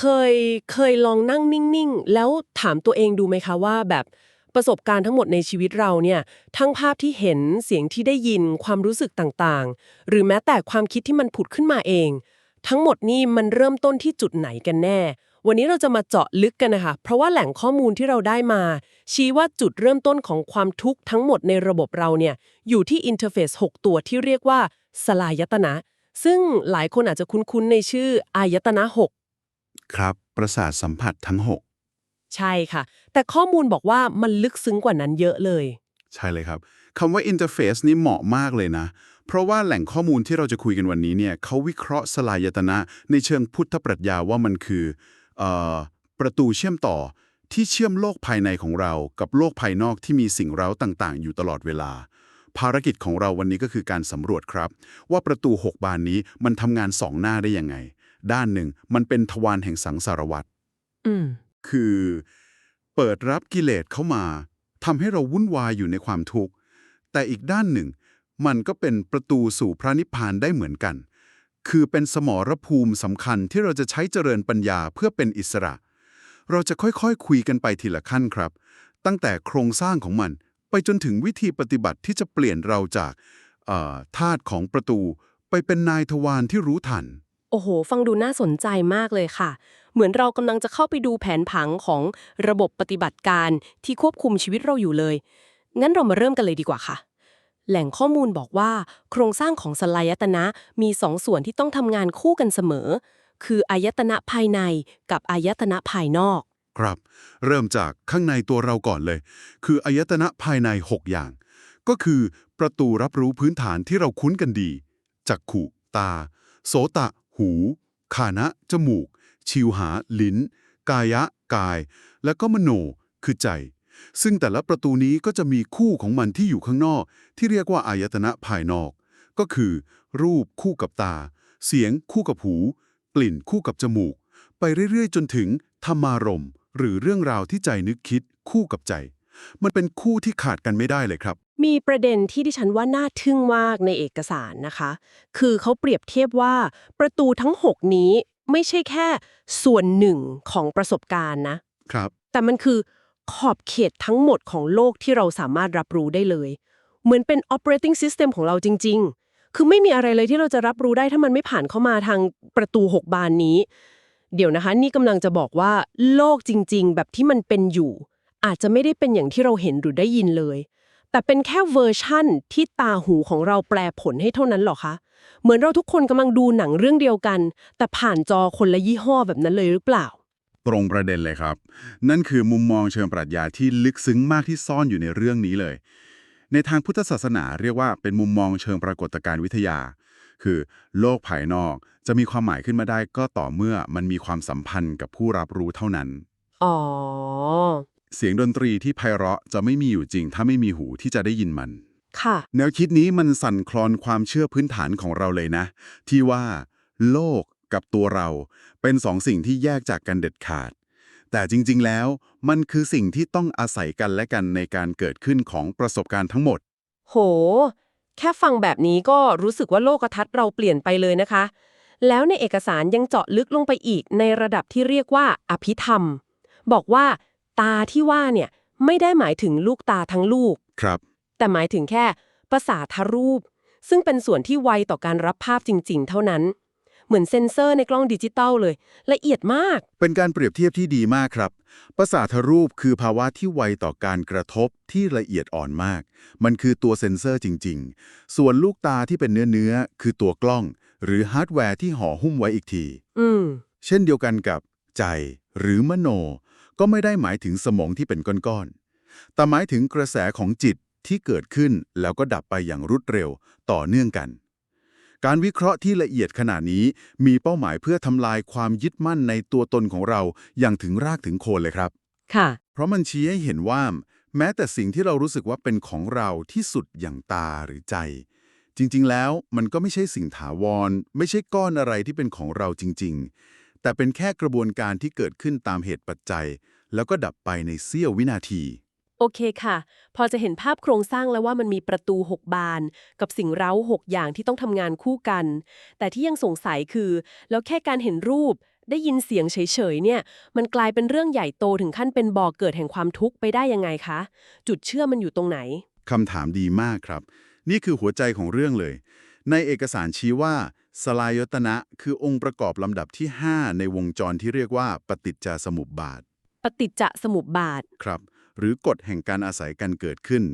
เคยเคยลองนั่งนิ่งๆ แล้วถามตัวเองดูไหมคะว่าแบบประสบการณ์ทั้งหมดในชีวิตเราเนี่ย ทั้งภาพที่เห็นเสียงที่ได้ยินความรู้สึกต่างๆ หรือแม้แต่ความคิดที่มันผุดขึ้นมาเอง ทั้งหมดนี่มันเริ่มต้นที่จุดไหนกันแน่ วันนี้เราจะมาเจาะลึกกันนะคะ เพราะว่าแหล่งข้อมูลที่เราได้มา ชี้ว่าจุดเริ่มต้นของความทุกข์ทั้งหมดในระบบเราเนี่ยอยู่ที่อินเทอร์เฟซ6ตัวที่เรียกว่าสลายตนะ ซึ่งหลายคนอาจจะคุ้นๆในชื่ออายตนะ 6 ครับ ประสาทสัมผัสทั้ง ใช่ค่ะ แต่ข้อมูลบอกว่ามันลึกซึ้งกว่านั้นเยอะเลย 6 ใช่เลยครับคำว่า interface นี่เหมาะมากเลยนะ เพราะว่าแหล่งข้อมูลที่เราจะคุยกันวันนี้เนี่ยเขาวิเคราะห์สลายตนะ ในเชิงพุทธปรัชญาว่ามันคือเออประตูเชื่อมต่อที่เชื่อมโลกภายในของเรา กับโลกภายนอกที่มีสิ่งเร้าต่างๆ อยู่ตลอดเวลา ภารกิจของเราวันนี้ก็คือการสำรวจครับ ว่าประตู 6 บานนี้มันทำงานสองหน้าได้ยังไง ด้านหนึ่งมันเป็นทวารแห่งสังสารวัตรอืมคือเปิดรับกิเลสเข้ามาทำให้เราวุ่นวายอยู่ในความทุกข์ แต่อีกด้านหนึ่ง มันก็เป็นประตูสู่พระนิพพานได้เหมือนกัน คือเป็นสมรภูมิสำคัญที่เราจะใช้เจริญปัญญาเพื่อเป็นอิสระ เราจะค่อยๆคุยกันไปทีละขั้นครับ ตั้งแต่โครงสร้างของมันไปจนถึงวิธีปฏิบัติที่จะเปลี่ยนเราจากเอ่อธาตุของประตูไปเป็นนายทวารที่รู้ทัน โอ้โห ฟังดูน่าสนใจมากเลยค่ะ เหมือนเรากำลังจะเข้าไปดูแผนผังของระบบปฏิบัติการที่ควบคุมชีวิตเราอยู่เลย งั้นเรามาเริ่มกันเลยดีกว่าค่ะ แหล่งข้อมูลบอกว่า โครงสร้างของสลายตนะมีสองส่วนที่ต้องทำงานคู่กันเสมอ คืออายตนะภายในกับอายตนะภายนอก ครับ เริ่มจากข้างในตัวเราก่อนเลย คืออายตนะภายใน 6 อย่าง ก็คือประตูรับรู้พื้นฐานที่เราคุ้นกันดี จักขุ ตา โสตะ หูขานะ จมูก ชิวหา ลิ้น กายะ กาย และก็มโน คือใจ ซึ่งแต่ละประตูนี้ก็จะมีคู่ของมันที่อยู่ข้างนอก ที่เรียกว่าอายตนะภายนอก ก็คือ รูปคู่กับตา เสียงคู่กับหู กลิ่นคู่กับจมูก ไปเรื่อยๆ จนถึงธรรมารมหรือเรื่องราวที่ใจนึกคิดคู่กับใจ มันเป็นคู่ที่ขาดกันไม่ได้เลยครับ มีประเด็นที่ดิฉันว่าน่าทึ่งมากในเอกสารนะคะ คือเขาเปรียบเทียบว่าประตูทั้ง 6 นี้ไม่ใช่แค่ส่วนหนึ่งของประสบการณ์นะ ครับ แต่มันคือขอบเขตทั้งหมดของโลกที่เราสามารถรับรู้ได้เลย เหมือนเป็น operating system ของเราจริง ๆ คือไม่มีอะไรเลยที่เราจะรับรู้ได้ถ้ามันไม่ผ่านเข้ามาทางประตู 6 บานนี้ เดี๋ยวนะคะ นี่กำลังจะบอกว่าโลกจริง ๆ แบบที่มันเป็นอยู่ อาจจะไม่ได้เป็นอย่างที่เราเห็นหรือได้ยินเลย แต่เป็นแค่เวอร์ชั่นที่ตาหูของเราแปลผลให้เท่านั้นหรอคะ เหมือนเราทุกคนกำลังดูหนังเรื่องเดียวกัน แต่ผ่านจอคนละยี่ห้อแบบนั้นเลยหรือเปล่า ตรงประเด็นเลยครับ นั่นคือมุมมองเชิงปรัชญาที่ลึกซึ้งมากที่ซ่อนอยู่ในเรื่องนี้เลย ในทางพุทธศาสนาเรียกว่าเป็นมุมมองเชิงปรากฏการณ์วิทยา คือโลกภายนอกจะมีความหมายขึ้นมาได้ก็ต่อเมื่อมันมีความสัมพันธ์กับผู้รับรู้เท่านั้น อ๋อ เสียงดนตรีที่ไพเราะจะไม่มีอยู่จริง ถ้าไม่มีหูที่จะได้ยินมัน ค่ะ แนวคิดนี้มันสั่นคลอนความเชื่อพื้นฐานของเราเลยนะ ที่ว่า โลกกับตัวเรา เป็นสองสิ่งที่แยกจากกันเด็ดขาด แต่จริง ๆ แล้ว มันคือสิ่งที่ต้องอาศัยกันและกันในการเกิดขึ้นของประสบการณ์ทั้งหมด โห แค่ฟังแบบนี้ก็รู้สึกว่าโลกทัศน์เราเปลี่ยนไปเลยนะคะ แล้วในเอกสารยังเจาะลึกลงไปอีกในระดับที่เรียกว่า อภิธรรม บอกว่า ตาที่ว่าเนี่ยไม่ได้หมายถึงลูกตาทั้งลูก ครับ แต่หมายถึงแค่ประสาทรูป ซึ่งเป็นส่วนที่ไวต่อการรับภาพจริง ๆ เท่านั้น เหมือนเซ็นเซอร์ในกล้องดิจิตอลเลย ละเอียดมาก เป็นการเปรียบเทียบที่ดีมากครับ ประสาทรูปคือภาวะที่ไวต่อการกระทบที่ละเอียดอ่อนมาก มันคือตัวเซ็นเซอร์จริง ๆ ส่วนลูกตาที่เป็นเนื้อเนื้อๆคือตัวกล้อง หรือฮาร์ดแวร์ที่ห่อหุ้มไว้อีกที อืม เช่นเดียวกันกับใจหรือมโน ก็ไม่ได้หมายถึงสมองที่เป็นก้อนๆ แต่หมายถึงกระแสของจิตที่เกิดขึ้นแล้วก็ดับไปอย่างรวดเร็วต่อเนื่องกัน การวิเคราะห์ที่ละเอียดขนาดนี้มีเป้าหมายเพื่อทำลายความยึดมั่นในตัวตนของเราอย่างถึงรากถึงโคนเลยครับ ค่ะ เพราะมันชี้ให้เห็นว่า แม้แต่สิ่งที่เรารู้สึกว่าเป็นของเราที่สุดอย่างตาหรือใจ จริงๆ แล้วมันก็ไม่ใช่สิ่งถาวร ไม่ใช่ก้อนอะไรที่เป็นของเราจริง ๆ แต่เป็นแค่กระบวนการที่เกิดขึ้นตามเหตุปัจจัย แล้วก็ดับไปในเสี้ยววินาที โอเคค่ะ พอจะเห็นภาพโครงสร้างแล้วว่ามันมีประตู 6 บาน กับสิ่งเร้า 6 อย่างที่ต้องทำงานคู่กัน แต่ที่ยังสงสัยคือ แล้วแค่การเห็นรูปได้ยินเสียงเฉยๆ เนี่ย มันกลายเป็นเรื่องใหญ่โตถึงขั้นเป็นบ่อเกิดแห่งความทุกข์ไปได้ยังไงคะ จุดเชื่อมมันอยู่ตรงไหน คำถามดีมากครับ นี่คือหัวใจของเรื่องเลย ในเอกสารชี้ว่า สลายตนะ คือองค์ประกอบลำดับที่ 5 ในวงจรที่เรียกว่าปฏิจจสมุปบาท ปฏิจจสมุปบาท ครับ หรือกฎแห่งการอาศัยกันเกิดขึ้น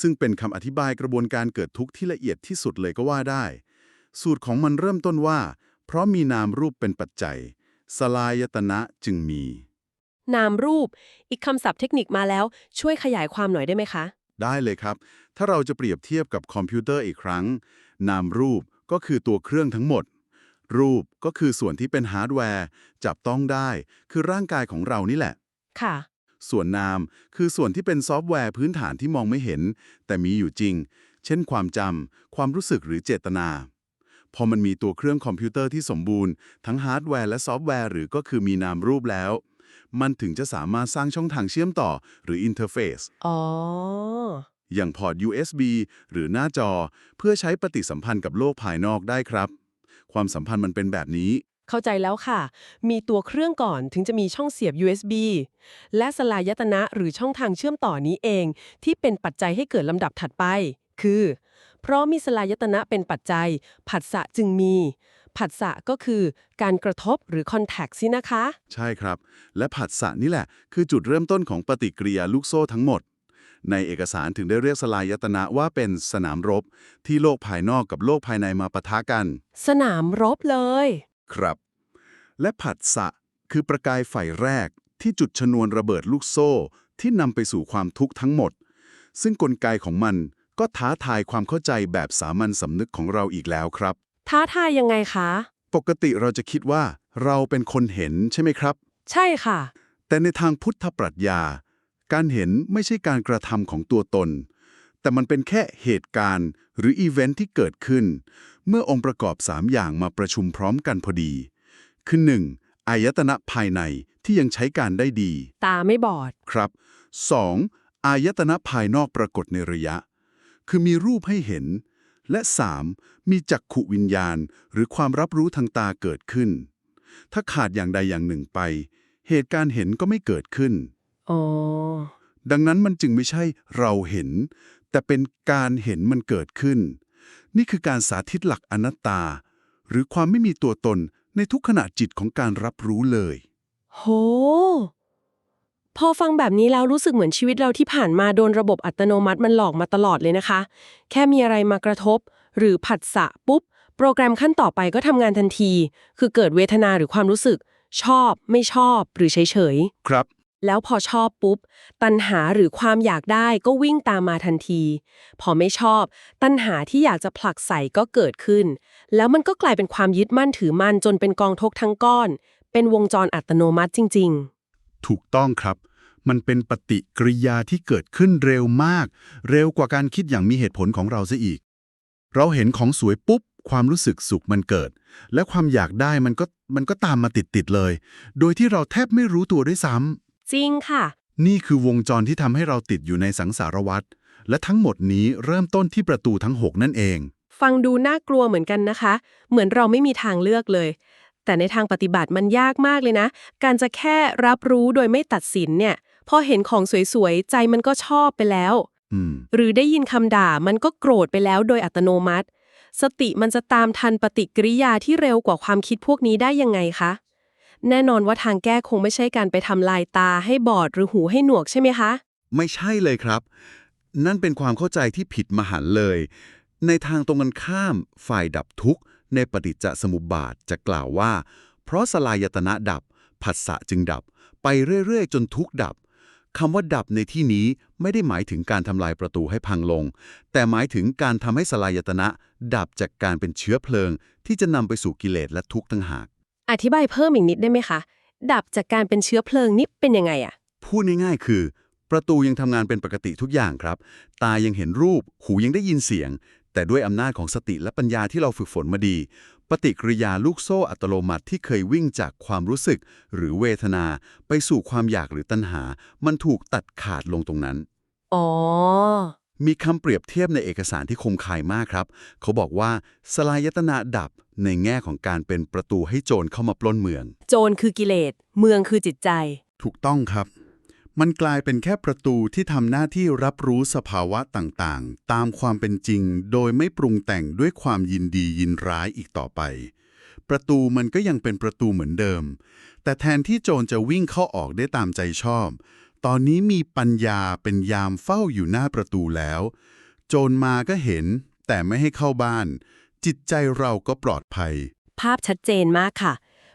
ซึ่งเป็นคำอธิบายกระบวนการเกิดทุกข์ที่ละเอียดที่สุดเลยก็ว่าได้ สูตรของมันเริ่มต้นว่า เพราะมีนามรูปเป็นปัจจัย สลายตนะจึงมี นามรูป อีกคำศัพท์เทคนิคมาแล้ว ช่วยขยายความหน่อยได้ไหมคะ ได้เลยครับ ถ้าเราจะเปรียบเทียบกับคอมพิวเตอร์อีกครั้ง นามรูปก็คือตัวเครื่องทั้งหมดรูปก็คือส่วนที่เป็นฮาร์ดแวร์ จับต้องได้ คือร่างกายของเรานี่แหละ ค่ะ ส่วนนามคือส่วนที่เป็นซอฟต์แวร์พื้นฐานที่มองไม่เห็น แต่มีอยู่จริง เช่นความจำความรู้สึกหรือเจตนา พอมันมีตัวเครื่องคอมพิวเตอร์ที่สมบูรณ์ ทั้งฮาร์ดแวร์และซอฟต์แวร์หรือก็คือมีนามรูปแล้ว มันถึงจะสามารถสร้างช่องทางเชื่อมต่อหรืออินเทอร์เฟซอ๋ออย่างพอร์ต USB หรือหน้าจอ เพื่อใช้ปฏิสัมพันธ์กับโลกภายนอกได้ครับ ความสัมพันธ์มันเป็นแบบนี้ เข้าใจแล้วค่ะ มีตัวเครื่องก่อนถึงจะมีช่องเสียบ USB และสลายตนะหรือช่องทางเชื่อมต่อนี้เอง ที่เป็นปัจจัยให้เกิดลำดับถัดไป คือ เพราะมีสลายตนะเป็นปัจจัย ผัสสะจึงมี ผัสสะก็คือการกระทบหรือ contact สินะคะ ใช่ครับ และผัสสะนี่แหละ คือจุดเริ่มต้นของปฏิกิริยาลูกโซ่ทั้งหมด ในเอกสารถึงได้เรียกสลายตนะว่าเป็นสนามรบ ที่โลกภายนอกกับโลกภายในมาปะทะกัน สนามรบเลย ครับ และผัสสะคือประกายไฟแรกที่จุดชนวนระเบิดลูกโซ่ที่นำไปสู่ความทุกข์ทั้งหมด ซึ่งกลไกของมันก็ท้าทายความเข้าใจแบบสามัญสำนึกของเราอีกแล้วครับ ท้าทายยังไงคะ ปกติเราจะคิดว่าเราเป็นคนเห็นใช่ไหมครับ ใช่ค่ะ แต่ในทางพุทธปรัชญา การเห็นไม่ใช่การกระทำของตัวตน แต่มันเป็นแค่เหตุการณ์หรืออีเวนท์ที่เกิดขึ้น เมื่อองค์ประกอบ 3 อย่างมาประชุมพร้อมกันพอดี คือ 1. อายตนะภายในที่ยังใช้การได้ดี ตาไม่บอด ครับ 2. อายตนะภายนอกปรากฏในระยะ คือมีรูปให้เห็น และ 3. มีจักขุวิญญาณ หรือความรับรู้ทางตาเกิดขึ้น ถ้าขาดอย่างใดอย่างหนึ่งไป เหตุการณ์เห็นก็ไม่เกิดขึ้น อ๋อ ดังนั้นมันจึงไม่ใช่เราเห็น แต่เป็นการเห็นมันเกิดขึ้น นี่คือการสาธิตหลักอนัตตา หรือความไม่มีตัวตนในทุกขณะจิตของการรับรู้เลย โห พอฟังแบบนี้แล้วรู้สึกเหมือนชีวิตเราที่ผ่านมาโดนระบบอัตโนมัติมันหลอกมาตลอดเลยนะคะ แค่มีอะไรมากระทบ หรือผัสสะปุ๊บ โปรแกรมขั้นต่อไปก็ทำงานทันที คือเกิดเวทนาหรือความรู้สึก ชอบ ไม่ชอบ หรือเฉยๆครับ แล้วพอชอบปุ๊บ ตัณหาหรือความอยากได้ก็วิ่งตามมาทันที พอไม่ชอบ ตัณหาที่อยากจะผลักใส่ก็เกิดขึ้น แล้วมันก็กลายเป็นความยึดมั่นถือมั่นจนเป็นกองทกทั้งก้อน เป็นวงจรอัตโนมัติจริงถูกต้องครับ มันเป็นปฏิกิริยาที่เกิดขึ้นเร็วมาก เร็วกว่าการคิดอย่างมีเหตุผลของเราซะอีก เราเห็นของสวยปุ๊บ ความรู้สึกสุขมันเกิด และความอยากได้มันก็มันก็ตามมาติดๆเลย โดยที่เราแทบไม่รู้ตัวด้วยซ้ำ จริงค่ะ นี่คือวงจรที่ทำให้เราติดอยู่ในสังสารวัฏและทั้งหมดนี้เริ่มต้นที่ประตูทั้ง 6 นั่นเอง ฟังดูน่ากลัวเหมือนกันนะคะ เหมือนเราไม่มีทางเลือกเลย แต่ในทางปฏิบัติมันยากมากเลยนะ การจะแค่รับรู้โดยไม่ตัดสินเนี่ย พอเห็นของสวยๆ ใจมันก็ชอบไปแล้วอืมหรือได้ยินคำด่ามันก็โกรธไปแล้วโดยอัตโนมัติ สติมันจะตามทันปฏิกิริยาที่เร็วกว่าความคิดพวกนี้ได้ยังไงคะ แน่นอนว่าทางแก้คงไม่ใช่การไปทำลายตาให้บอดหรือหูให้หนวกใช่ไหมคะ ไม่ใช่เลยครับ นั่นเป็นความเข้าใจที่ผิดมหันเลย ในทางตรงกันข้าม ฝ่ายดับทุกข์ ในปฏิจจสมุปบาทจะกล่าวว่า เพราะสลายตนะดับผัสสะจึงดับ ไปเรื่อยๆ จนทุกข์ดับคำว่าดับในที่นี้ไม่ได้หมายถึงการทำลายประตูให้พังลง แต่หมายถึงการทำให้สลายตนะ ดับจากการเป็นเชื้อเพลิง ที่จะนำไปสู่กิเลสและทุกข์ทั้งหาก อธิบายเพิ่มอีกนิดได้ไหมคะ ดับจากการเป็นเชื้อเพลิงนี่เป็นยังไงอะพูดง่ายๆ คือ ประตูยังทำงานเป็นปกติทุกอย่างครับ ตายังเห็นรูป หูยังได้ยินเสียง แต่ด้วยอำนาจของสติและปัญญาที่เราฝึกฝนมาดี ปฏิกิริยาลูกโซ่อัตโนมัติที่เคยวิ่งจากความรู้สึก หรือเวทนา ไปสู่ความอยากหรือตัณหา มันถูกตัดขาดลงตรงนั้น อ๋อ มีคำเปรียบเทียบในเอกสารที่คมคายมากครับ เขาบอกว่าสลายตนะดับ ในแง่ของการเป็นประตูให้โจรเข้ามาปล้นเมือง โจรคือกิเลส เมืองคือจิตใจ ถูกต้องครับ มันกลายเป็นแค่ประตูที่ทำหน้าที่รับรู้สภาวะต่างๆ ตามความเป็นจริง โดยไม่ปรุงแต่งด้วยความยินดียินร้ายอีกต่อไป ประตูมันก็ยังเป็นประตูเหมือนเดิม แต่แทนที่โจรจะวิ่งเข้าออกได้ตามใจชอบ ตอนนี้มีปัญญาเป็นยามเฝ้าอยู่หน้าประตูแล้ว โจรมาก็เห็น แต่ไม่ให้เข้าบ้าน จิตใจเราก็ปลอดภัย ภาพชัดเจนมากค่ะ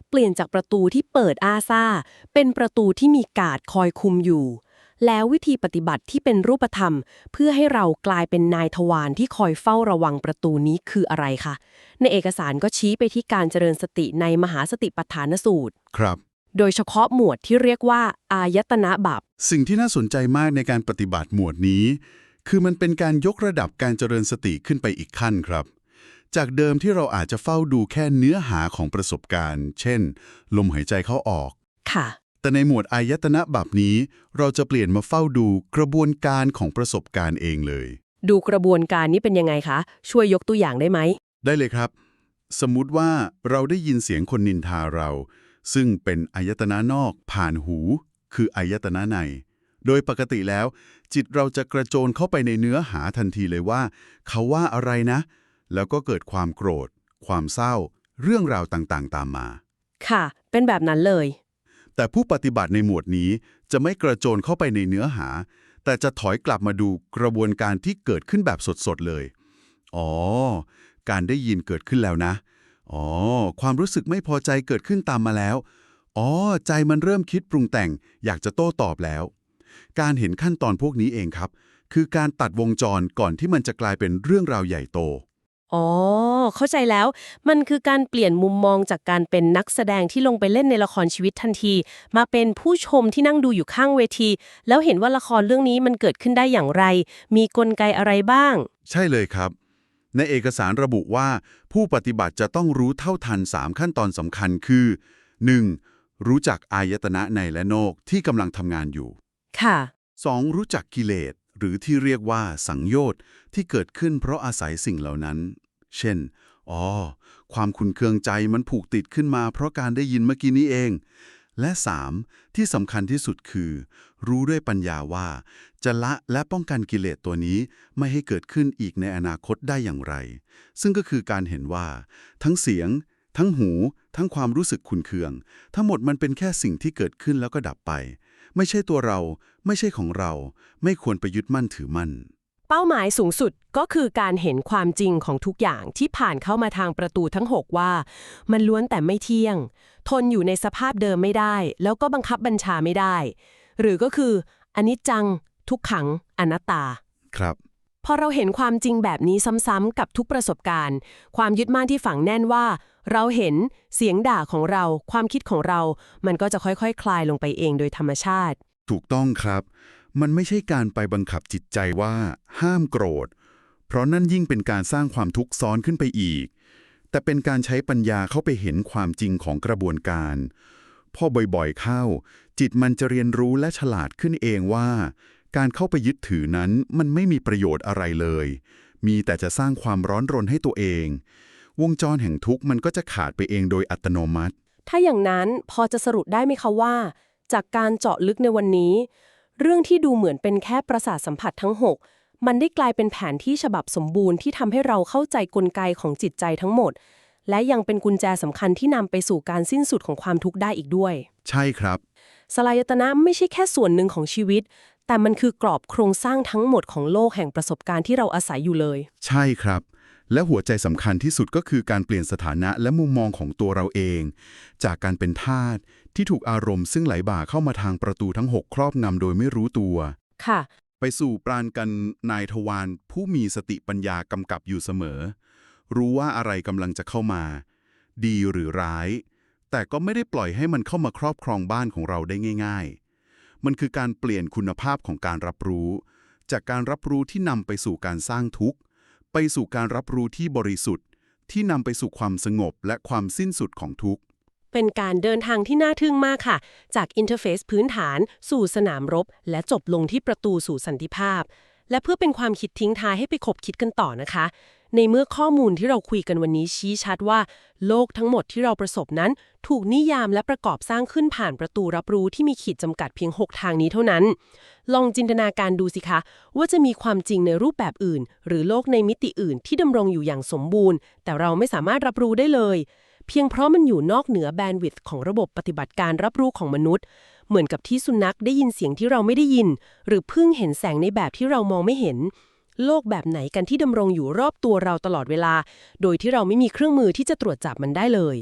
เปลี่ยนจากประตูที่เปิดอาซาเป็นประตูที่มีกาดคอยคุมอยู่ แล้ววิธีปฏิบัติที่เป็นรูปธรรม เพื่อให้เรากลายเป็นนายทวารที่คอยเฝ้าระวังประตูนี้คืออะไรคะในเอกสารก็ชี้ไปที่การเจริญสติในมหาสติปัฏฐานสูตร ครับ โดยเฉพาะหมวดที่เรียกว่า อายตนะบับสิ่งที่น่าสนใจมากในการปฏิบัติหมวดนี้ คือมันเป็นการยกระดับการเจริญสติขึ้นไปอีกขั้นครับ จากเดิมที่เราอาจจะเฝ้าดูแค่เนื้อหาของประสบการณ์ เช่น ลมหายใจเข้าออก ค่ะ แต่ในหมวดอายตนะบับนี้ เราจะเปลี่ยนมาเฝ้าดูกระบวนการของประสบการณ์เองเลย ดูกระบวนการนี้เป็นยังไงคะ ช่วยยกตัวอย่างได้ไหม ได้เลยครับ สมมุติว่าเราได้ยินเสียงคนนินทาเรา ซึ่งเป็นอายตนะนอกผ่านหู คืออายตนะใน โดยปกติแล้ว จิตเราจะกระโจนเข้าไปในเนื้อหาทันทีเลยว่า เขาว่าอะไรนะ แล้วก็เกิดความโกรธ ความเศร้า เรื่องราวต่างๆ ตามมา ค่ะ เป็นแบบนั้นเลย แต่ผู้ปฏิบัติในหมวดนี้จะไม่กระโจนเข้าไปในเนื้อหา แต่จะถอยกลับมาดูกระบวนการที่เกิดขึ้นแบบสดๆเลย อ๋อ การได้ยินเกิดขึ้นแล้วนะ อ๋อ ความรู้สึกไม่พอใจเกิดขึ้นตามมาแล้ว อ๋อ ใจมันเริ่มคิดปรุงแต่ง อยากจะโต้ตอบแล้ว การเห็นขั้นตอนพวกนี้เองครับ คือการตัดวงจรก่อนที่มันจะกลายเป็นเรื่องราวใหญ่โต อ๋อ เข้าใจแล้ว มันคือการเปลี่ยนมุมมองจากการเป็นนักแสดงที่ลงไปเล่นในละครชีวิตทันที มาเป็นผู้ชมที่นั่งดูอยู่ข้างเวที แล้วเห็นว่าละครเรื่องนี้มันเกิดขึ้นได้อย่างไร มีกลไกอะไรบ้าง ใช่เลยครับ ในเอกสารระบุว่า ผู้ปฏิบัติจะต้องรู้เท่าทัน 3 ขั้นตอนสำคัญคือ 1. รู้จักอายตนะในและนอกที่กำลังทำงานอยู่ ค่ะ 2. รู้จักกิเลสหรือที่เรียกว่าสังโยชน์ที่เกิดขึ้นเพราะอาศัยสิ่งเหล่านั้น เช่น อ๋อ ความขุนเคืองใจมันผูกติดขึ้นมาเพราะการได้ยินเมื่อกี้นี้เอง และ 3. ที่สำคัญที่สุดคือ รู้ด้วยปัญญาว่า จะละและป้องกันกิเลสตัวนี้ไม่ให้เกิดขึ้นอีกในอนาคตได้อย่างไร ซึ่งก็คือการเห็นว่า ทั้งเสียง ทั้งหู ทั้งความรู้สึกขุนเคือง ทั้งหมดมันเป็นแค่สิ่งที่เกิดขึ้นแล้วก็ดับไป ไม่ใช่ตัวเรา ไม่ใช่ของเรา ไม่ควรไปยึดมั่นถือมั่น เป้าหมายสูงสุดก็คือการเห็นความจริงของทุกอย่างที่ผ่านเข้ามาทางประตูทั้ง 6 ว่า มันล้วนแต่ไม่เที่ยง ทนอยู่ในสภาพเดิมไม่ได้ แล้วก็บังคับบัญชาไม่ได้ หรือก็คืออนิจจัง ทุกขัง อนัตตา ครับพอเราเห็นความจริงแบบนี้ซ้ำๆกับทุกประสบการณ์ ความยึดมั่นที่ฝังแน่นว่า เราเห็นเสียงด่าของเรา ความคิดของเรา มันก็จะค่อยๆคคลายลงไปเองโดยธรรมชาติ ถูกต้องครับ มันไม่ใช่การไปบังคับจิตใจว่า ห้ามโกรธ เพราะนั่นยิ่งเป็นการสร้างความทุกข์ซ้อนขึ้นไปอีก แต่เป็นการใช้ปัญญาเข้าไปเห็นความจริงของกระบวนการ พอบ่อยๆเข้า จิตมันจะเรียนรู้และฉลาดขึ้นเองว่า การเข้าไปยึดถือนั้นมันไม่มีประโยชน์อะไรเลย มีแต่จะสร้างความร้อนรนให้ตัวเอง วงจรแห่งทุกข์มันก็จะขาดไปเองโดยอัตโนมัติ ถ้าอย่างนั้นพอจะสรุปได้ไหมคะว่า จากการเจาะลึกในวันนี้ เรื่องที่ดูเหมือนเป็นแค่ประสาทสัมผัสทั้ง 6 มันได้กลายเป็นแผนที่ฉบับสมบูรณ์ที่ทำให้เราเข้าใจกลไกของจิตใจทั้งหมด และยังเป็นกุญแจสำคัญที่นำไปสู่การสิ้นสุดของความทุกข์ได้อีกด้วย ใช่ครับ สลายตนะไม่ใช่แค่ส่วนหนึ่งของชีวิต แต่มันคือกรอบโครงสร้างทั้งหมดของโลกแห่งประสบการณ์ที่เราอาศัยอยู่เลย ใช่ครับ และหัวใจสำคัญที่สุดก็คือการเปลี่ยนสถานะและมุมมองของตัวเราเอง จากการเป็นทาสที่ถูกอารมณ์ซึ่งไหลบ่าเข้ามาทางประตูทั้ง 6 ครอบงำโดยไม่รู้ตัว ค่ะ ไปสู่ปราณกันนายทวารผู้มีสติปัญญากำกับอยู่เสมอ รู้ว่าอะไรกำลังจะเข้ามา ดีหรือร้าย แต่ก็ไม่ได้ปล่อยให้มันเข้ามาครอบครองบ้านของเราได้ง่าย ๆ มันคือการเปลี่ยนคุณภาพของการรับรู้ จากการรับรู้ที่นำไปสู่การสร้างทุกข์ ไปสู่การรับรู้ที่บริสุทธิ์ ที่นำไปสู่ความสงบและความสิ้นสุดของทุกข์ เป็นการเดินทางที่น่าทึ่งมากค่ะ จากอินเทอร์เฟซพื้นฐานสู่สนามรบ และจบลงที่ประตูสู่สันติภาพ และเพื่อเป็นความคิดทิ้งท้ายให้ไปคบคิดกันต่อนะคะ ในเมื่อข้อมูลที่เราคุยกันวันนี้ชี้ชัดว่า โลกทั้งหมดที่เราประสบนั้น ถูกนิยามและประกอบสร้างขึ้นผ่านประตูรับรู้ที่มีขีดจำกัดเพียง 6 ทางนี้เท่านั้น ลองจินตนาการดูสิคะ ว่าจะมีความจริงในรูปแบบอื่น หรือโลกในมิติอื่นที่ดำรงอยู่อย่างสมบูรณ์ แต่เราไม่สามารถรับรู้ได้เลย เพียงเพราะมันอยู่นอกเหนือแบนด์วิดต์ของระบบปฏิบัติการรับรู้ของมนุษย์เหมือนกับที่สุนัขได้ยินเสียงที่เราไม่ได้ยิน หรือพึ่งเห็นแสงในแบบที่เรามองไม่เห็น โลกแบบไหนกันที่ดำรงอยู่รอบตัวเราตลอดเวลา โดยที่เราไม่มีเครื่องมือที่จะตรวจจับมันได้เลย